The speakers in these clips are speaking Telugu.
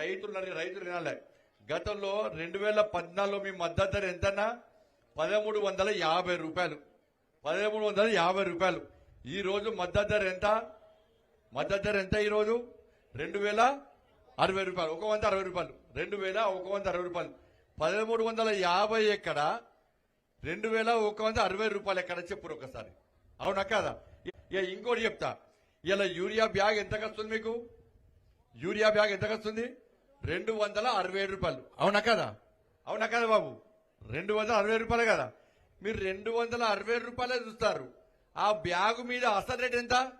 రైతులు రైతులు వినాలి గతంలో రెండు వేల పద్నాలుగులో మీ మద్దతు ధర ఎంతన్నా? పదమూడు వందల యాభై రూపాయలు. పదమూడు వందల యాభై రూపాయలు. ఈరోజు మద్దతు ధర ఎంత? మద్దతు ధర ఎంత ఈరోజు రెండు వేల అరవై రూపాయలు. ఒక వంద అరవై రూపాయలు. రెండు వేల ఒక వంద అరవై రూపాయలు. పదమూడు వందల యాభై ఎక్కడ? రెండు వేల ఒక వంద అరవై రూపాయలు ఎక్కడ చెప్పురు ఒకసారి. అవునా కాదా? ఇక ఇంకోటి చెప్తా. ఇలా యూరియా బ్యాగ్ ఎంత వస్తుంది మీకు? యూరియా బ్యాగ్ ఎంత వస్తుంది రెండు వందల అరవై ఏడు రూపాయలు. అవునా కదా? అవునా కదా బాబు? రెండు వందల అరవై రూపాయలు కదా? మీరు రెండు వందల అరవై ఏడు రూపాయలే చూస్తారు. ఆ బ్యాగు మీద అసలు రేట్ ఎంత?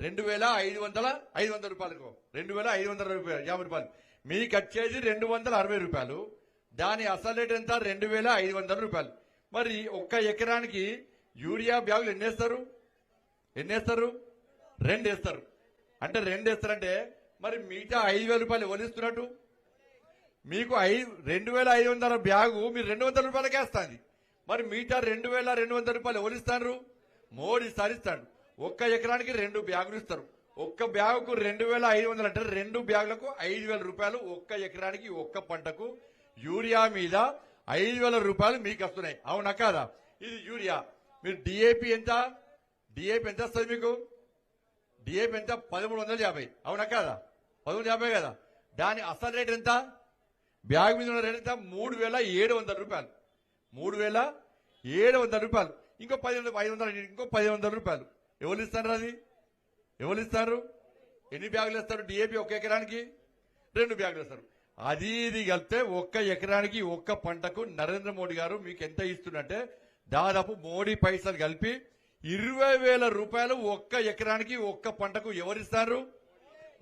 రెండు వేల ఐదు వందల ఐదు వందల రూపాయలకు రెండు వేల ఐదు వందల రూపాయలు యాభై రూపాయలు. మీకు వచ్చేది రెండు వందల అరవై రూపాయలు. దాని అసలు రేట్ ఎంత? రెండు వేల ఐదు వందల రూపాయలు. మరి ఒక్క ఎకరానికి యూరియా బ్యాగులు ఎన్ని వేస్తారు? ఎన్ని వేస్తారు? రెండు వేస్తారు. అంటే రెండు వేస్తారంటే మరి మిగతా ఐదు వేల రూపాయలు ఇవ్వనిస్తున్నట్టు? మీకు ఐదు రెండు వేల ఐదు వందల బ్యాగు మీరు రెండు వందల రూపాయలకి వేస్తుంది. మరి మిగతా రెండు వేల రెండు వందల రూపాయలు ఎవరు మోడీ సార్ ఇస్తాడు. ఒక్క ఎకరానికి రెండు బ్యాగులు ఇస్తారు. ఒక్క బ్యాగుకు రెండు వేల ఐదు వందలు అంటే రెండు బ్యాగులకు ఐదు వేల రూపాయలు ఒక్క ఎకరానికి ఒక్క పంటకు యూరియా మీద ఐదు వేల రూపాయలు మీకు వస్తున్నాయి. అవునా కాదా? ఇది యూరియా. మీరు డిఏపి ఎంత? డిఏపి ఎంత వస్తుంది మీకు? డిఏపి ఎంత? పదమూడు వందల యాభై. అవునా కాదా? పదమూడు యాభై కదా. దాని అసలు రేట్ ఎంత? బ్యాగ్ మీద ఉన్న రేట్ ఎంత? మూడు వేల ఏడు వందల రూపాయలు. మూడు వేల ఏడు వందల రూపాయలు. ఇంకో పది ఐదు వందలు ఇంకో పది వందల రూపాయలు. ఎవరు ఇస్తారు అది? ఎవరు ఇస్తారు? ఎన్ని బ్యాగులు ఇస్తారు డిఏపి ఒక ఎకరానికి? రెండు బ్యాగులు ఇస్తారు అది ఇది కలిపితే ఒక్క ఎకరానికి ఒక్క పంటకు నరేంద్ర మోడీ గారు మీకు ఎంత ఇస్తున్నట్టే దాదాపు మోడీ పైసలు కలిపి ఇరవై వేల రూపాయలు ఒక్క ఎకరానికి ఒక్క పంటకు ఎవరిస్తారు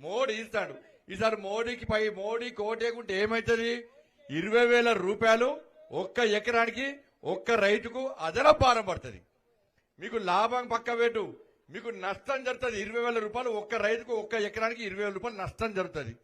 మోడీ ఇస్తాడు. ఈసారి మోడీకి పై మోడీ కోటేకుంటే ఏమవుతుంది ఇరవై వేల రూపాయలు ఒక్క ఎకరానికి ఒక్క రైతుకు అదన భారం పడుతుంది. మీకు లాభం పక్క పెట్టు. మీకు నష్టం జరుగుతుంది. ఇరవై వేల రూపాయలు ఒక్క రైతుకు ఒక్క ఎకరానికి ఇరవై వేల రూపాయలు నష్టం జరుగుతుంది.